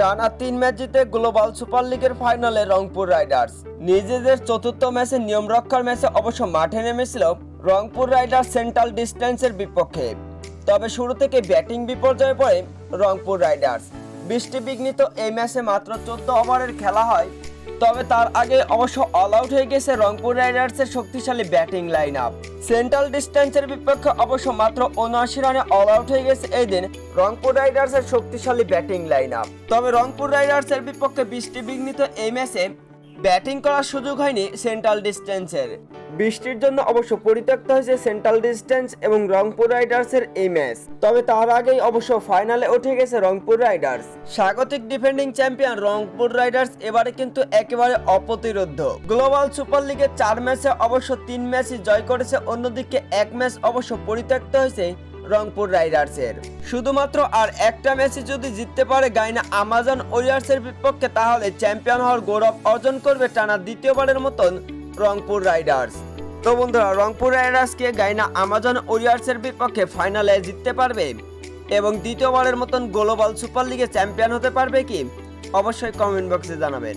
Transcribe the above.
টানা তিন ম্যাচ জিতে গ্লোবাল সুপার লিগের ফাইনালে রংপুর রাইডার্স। নিজেদের চতুর্থ ম্যাচে নিয়ম রক্ষার ম্যাচে অবশ্য মাঠে নেমেছিল রংপুর রাইডার্স সেন্ট্রাল ডিস্টেন্সের বিপক্ষে। তবে শুরু থেকে ব্যাটিং বিপর্যয়ে পড়ে রংপুর রাইডার্স। বৃষ্টি বিঘ্নিত এই ম্যাচে মাত্র চোদ্দ ওভারের খেলা হয় তবে তার আগে অবশ্য অল আউট হয়ে গেছে রংপুর রাইডার্সের শক্তিশালী ব্যাটিং লাইন আপ সেন্ট্রাল ডিস্টেন্সের বিপক্ষে অবশ্য মাত্র উনআশি রানে অল আউট হয়ে গেছে এই দিন রংপুর রাইডার্সের শক্তিশালী ব্যাটিং লাইন আপ তবে রংপুর রাইডার্সের বিপক্ষে বৃষ্টি বিঘ্নিত এই ম্যাচে ব্যাটিং করার সুযোগ হয়নি সেন্ট্রাল ডিস্টেন্সের। বৃষ্টির জন্য অবশ্য পরিত্যক্ত হয়েছে সেন্ট্রাল ডিস্টেন্স এবং রংপুর রাইডার্সের এই ম্যাচ। তবে তার আগেই অবশ্য ফাইনালে উঠে গেছে রংপুর রাইডার্স। স্বাগতিক ডিফেন্ডিং চ্যাম্পিয়ন রংপুর রাইডার্স এবারে কিন্তু একেবারে অপ্রতিরোধ। গ্লোবাল সুপার লিগের চার ম্যাচে অবশ্য তিন ম্যাচই জয় করেছে, অন্যদিকে এক ম্যাচ অবশ্য পরিত্যক্ত হয়েছে রংপুর রাইডার্সের। শুধুমাত্র আর একটা ম্যাচে যদি জিততে পারে গাইনা আমাজন ওরিয়ার্সের বিপক্ষে, তাহলে চ্যাম্পিয়ন হওয়ার গৌরব অর্জন করবে টানা দ্বিতীয়বারের মতন রংপুর রাইডার্স। তো বন্ধুরা, রংপুর রাইডার্সকে গাইনা আমাজন ওরিয়ার্সের বিপক্ষে ফাইনালে জিততে পারবে এবং দ্বিতীয়বারের মতন গ্লোবাল সুপার লিগে চ্যাম্পিয়ন হতে পারবে কি? অবশ্যই কমেন্ট বক্সে জানাবেন।